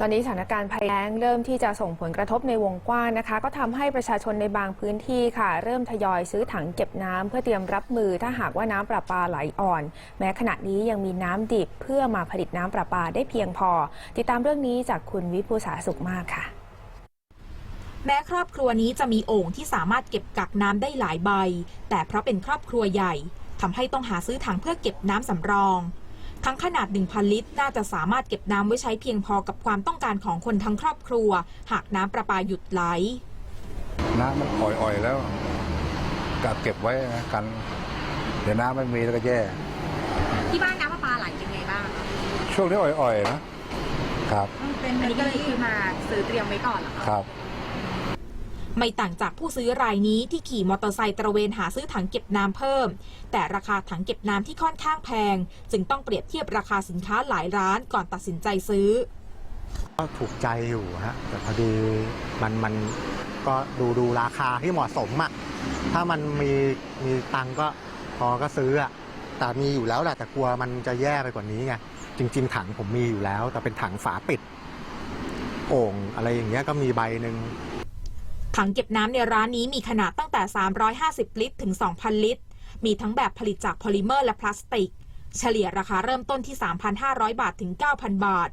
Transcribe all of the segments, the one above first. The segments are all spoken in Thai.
ตอนนี้สถานการณ์ภัยแล้งเริ่มที่จะส่งผลกระทบในวงกว้างนะคะ ก็ทำให้ประชาชนในบางพื้นที่ค่ะ เริ่มทยอยซื้อถังเก็บน้ำเพื่อเตรียมรับมือถ้าหากว่าน้ำประปาไหลอ่อน แม้ขณะนี้ยังมีน้ำดิบเพื่อมาผลิตน้ำประปาได้เพียงพอ ติดตามเรื่องนี้จากคุณวิภูษาสุขมากค่ะ แม้ครอบครัวนี้จะมีโอ่งที่สามารถเก็บกักน้ำได้หลายใบ แต่เพราะเป็นครอบครัวใหญ่ทำให้ต้องหาซื้อถังเพื่อเก็บน้ำสำรอง ทั้งขนาด 1,000 ลิตร น่าจะสามารถเก็บน้ำไว้ใช้เพียงพอกับความต้องการของคนทั้งครอบครัว หากน้ำประปาหยุดไหล น้ำมันอ่อยๆแล้วกักเก็บไว้นะกัน เดี๋ยวน้ำไม่มีแล้วก็แย่ ที่บ้านน้ำประปาไหลเป็นไงบ้างคะช่วงนี้อ่อยๆนะครับเป็นอันนี้ก็เลยคือมาซื้อเตรียมไว้ก่อนเหรอคะ ครับ ไม่ต่างจากผู้ซื้อรายนี้ที่ขี่มอเตอร์ไซค์ตระเวนหาซื้อถังเก็บน้ำเพิ่ม แต่ราคาถังเก็บน้ำที่ค่อนข้างแพง จึงต้องเปรียบเทียบราคาสินค้าหลายร้านก่อนตัดสินใจซื้อ ก็ถูกใจอยู่ฮะแต่พอดีมันมันก็ดูดูราคาที่เหมาะสมอะถ้ามันมีมีตังก็พอก็ซื้ออะแต่มีอยู่แล้วแหละแต่กลัวมันจะแย่ไปกว่านี้ไงจริง ๆ ถังผมมีอยู่แล้ว แต่เป็นถังฝาปิด โอ่งอะไรอย่างเงี้ยก็มีใบหนึ่ง ถังเก็บน้ำในร้านนี้มีขนาดตั้งแต่ 350 ลิตร ถึง 2,000 ลิตร มีทั้งแบบผลิตจากโพลิเมอร์และพลาสติก เฉลี่ยราคาเริ่มต้นที่ 3,500 บาท ถึง 9,000 บาท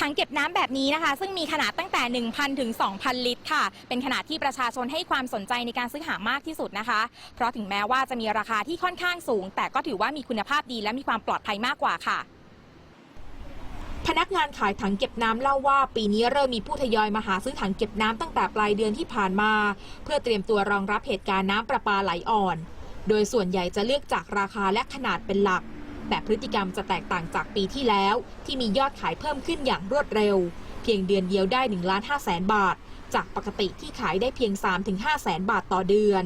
ถังเก็บน้ำแบบนี้นะคะ ซึ่งมีขนาดตั้งแต่ 1,000 ถึง 2,000 ลิตรค่ะ เป็นขนาดที่ประชาชนให้ความสนใจในการซื้อหามากที่สุดนะคะ เพราะถึงแม้ว่าจะมีราคาที่ค่อนข้างสูง แต่ก็ถือว่ามีคุณภาพดีและมีความปลอดภัยมากกว่าค่ะ พนักงานขายถังเก็บน้ำเล่าว่า ปีนี้เริ่มมีผู้ทยอยมาหาซื้อถังเก็บน้ำตั้งแต่ปลายเดือนที่ผ่านมา เพื่อเตรียมตัวรองรับเหตุการณ์น้ำประปาไหลอ่อน โดยส่วนใหญ่จะเลือกจากราคาและขนาดเป็นหลัก แต่พฤติกรรมจะแตกต่างจากปีที่แล้ว ที่มียอดขายเพิ่มขึ้นอย่างรวดเร็ว เพียงเดือนเดียวได้1ล้าน5แสนบาท จากปกติที่ขายได้เพียง 3-5แสนบาทต่อเดือน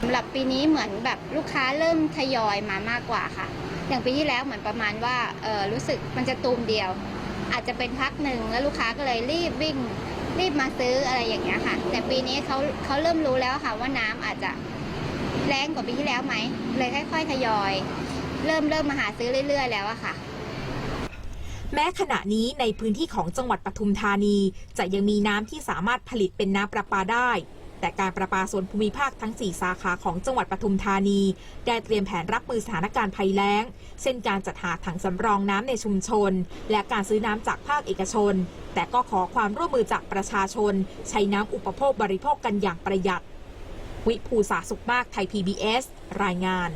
สำหรับปีนี้เหมือนแบบลูกค้าเริ่มทยอยมามากกว่าค่ะ อย่างปีที่แล้วเหมือนประมาณว่าเออรู้สึกมันจะตูมเดียว อาจจะเป็นพักหนึ่งแล้วลูกค้าก็เลยรีบวิ่งรีบมาซื้ออะไรอย่างเงี้ยค่ะ แต่ปีนี้เขาเขาเริ่มรู้แล้วค่ะว่าน้ำอาจจะแรงกว่าปีที่แล้วไหมเลยค่อยๆทยอย เริ่มเริ่มมาหาซื้อเรื่อย ๆ แล้วอะค่ะ แม้ขณะนี้ในพื้นที่ของจังหวัดปทุมธานี จะยังมีน้ำที่สามารถผลิตเป็นน้ำประปาได้ แต่การประปาส่วนภูมิภาคทั้ง 4 สาขาของจังหวัดปทุมธานี ได้เตรียมแผนรับมือสถานการณ์ภัยแล้ง เช่นการจัดหาถังสำรองน้ำในชุมชน และการซื้อน้ำจากภาคเอกชน แต่ก็ขอความร่วมมือจากประชาชน ใช้น้ำอุปโภคบริโภคกันอย่างประหยัด วิภูสาสุขมากไทย PBS รายงาน